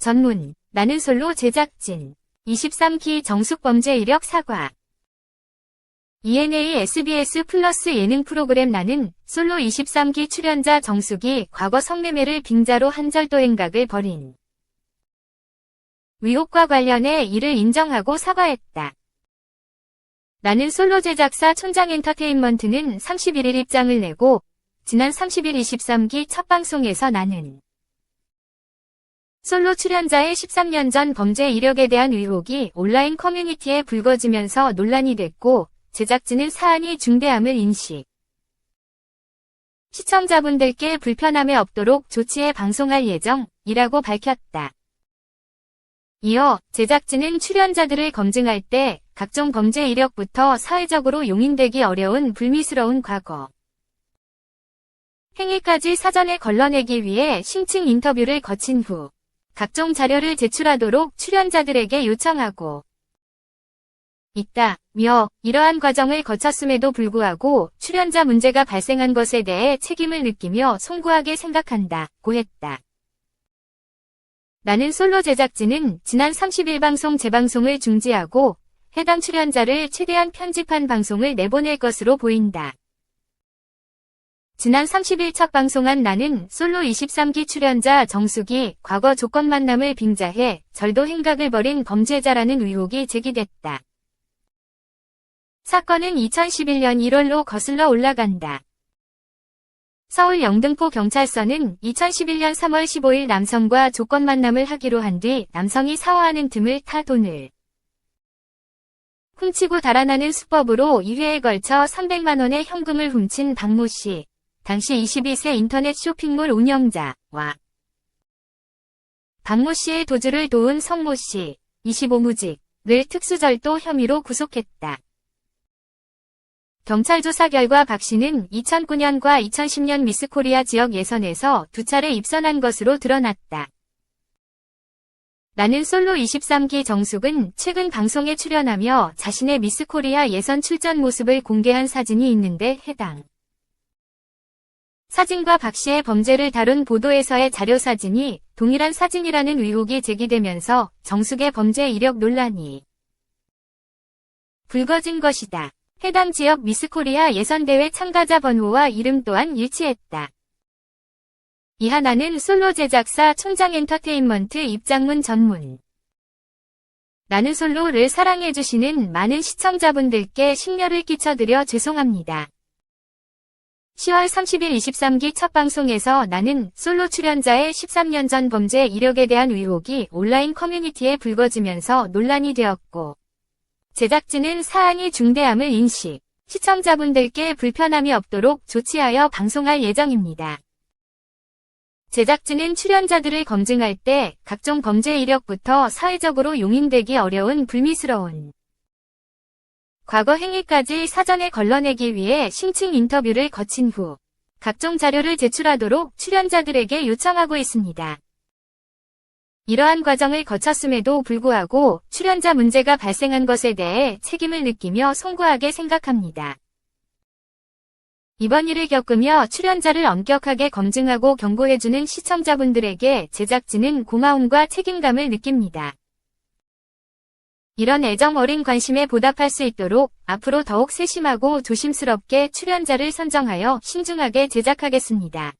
전문, 나는 솔로 제작진. 23기 정숙범죄 이력 사과. ENA SBS 플러스 예능 프로그램 나는 솔로 23기 출연자 정숙이 과거 성매매를 빙자로 한절도 행각을 벌인 의혹과 관련해 이를 인정하고 사과했다. 나는 솔로 제작사 촌장 엔터테인먼트는 31일 입장을 내고 지난 30일 23기 첫 방송에서 나는 솔로 출연자의 13년 전 범죄 이력에 대한 의혹이 온라인 커뮤니티에 불거지면서 논란이 됐고 제작진은 사안이 중대함을 인식. 시청자분들께 불편함이 없도록 조치해 방송할 예정이라고 밝혔다. 이어 제작진은 출연자들을 검증할 때 각종 범죄 이력부터 사회적으로 용인되기 어려운 불미스러운 과거, 행위까지 사전에 걸러내기 위해 심층 인터뷰를 거친 후 각종 자료를 제출하도록 출연자들에게 요청하고 있다 며 이러한 과정을 거쳤음에도 불구하고 출연자 문제가 발생한 것에 대해 책임을 느끼며 송구하게 생각한다 고 했다. 나는 솔로 제작진은 지난 30일 방송 재방송을 중지하고 해당 출연자를 최대한 편집한 방송을 내보낼 것으로 보인다. 지난 30일 첫 방송한 나는 솔로 23기 출연자 정숙이 과거 조건 만남을 빙자해 절도 행각을 벌인 범죄자라는 의혹이 제기됐다. 사건은 2011년 1월로 거슬러 올라간다. 서울 영등포 경찰서는 2011년 3월 15일 남성과 조건 만남을 하기로 한 뒤 남성이 사화하는 틈을 타 돈을 훔치고 달아나는 수법으로 2회에 걸쳐 300만원의 현금을 훔친 박모 씨, 당시 22세 인터넷 쇼핑몰 운영자와 박모 씨의 도주를 도운 성모 씨, 25무직을 특수절도 혐의로 구속했다. 경찰 조사 결과 박 씨는 2009년과 2010년 미스코리아 지역 예선에서 두 차례 입선한 것으로 드러났다. 나는 솔로 23기 정숙은 최근 방송에 출연하며 자신의 미스코리아 예선 출전 모습을 공개한 사진이 있는데 해당. 사진과 박 씨의 범죄를 다룬 보도에서의 자료 사진이 동일한 사진이라는 의혹이 제기되면서 정숙의 범죄 이력 논란이 불거진 것이다. 해당 지역 미스코리아 예선대회 참가자 번호와 이름 또한 일치했다. 이하나는 솔로 제작사 총장 엔터테인먼트 입장문 전문. 나는 솔로를 사랑해주시는 많은 시청자분들께 심려를 끼쳐드려 죄송합니다. 10월 30일 23기 첫 방송에서 나는 솔로 출연자의 13년 전 범죄 이력에 대한 의혹이 온라인 커뮤니티에 불거지면서 논란이 되었고, 제작진은 사안이 중대함을 인식, 시청자분들께 불편함이 없도록 조치하여 방송할 예정입니다. 제작진은 출연자들을 검증할 때 각종 범죄 이력부터 사회적으로 용인되기 어려운 불미스러운 과거 행위까지 사전에 걸러내기 위해 심층 인터뷰를 거친 후 각종 자료를 제출하도록 출연자들에게 요청하고 있습니다. 이러한 과정을 거쳤음에도 불구하고 출연자 문제가 발생한 것에 대해 책임을 느끼며 송구하게 생각합니다. 이번 일을 겪으며 출연자를 엄격하게 검증하고 경고해주는 시청자분들에게 제작진은 고마움과 책임감을 느낍니다. 이런 애정 어린 관심에 보답할 수 있도록 앞으로 더욱 세심하고 조심스럽게 출연자를 선정하여 신중하게 제작하겠습니다.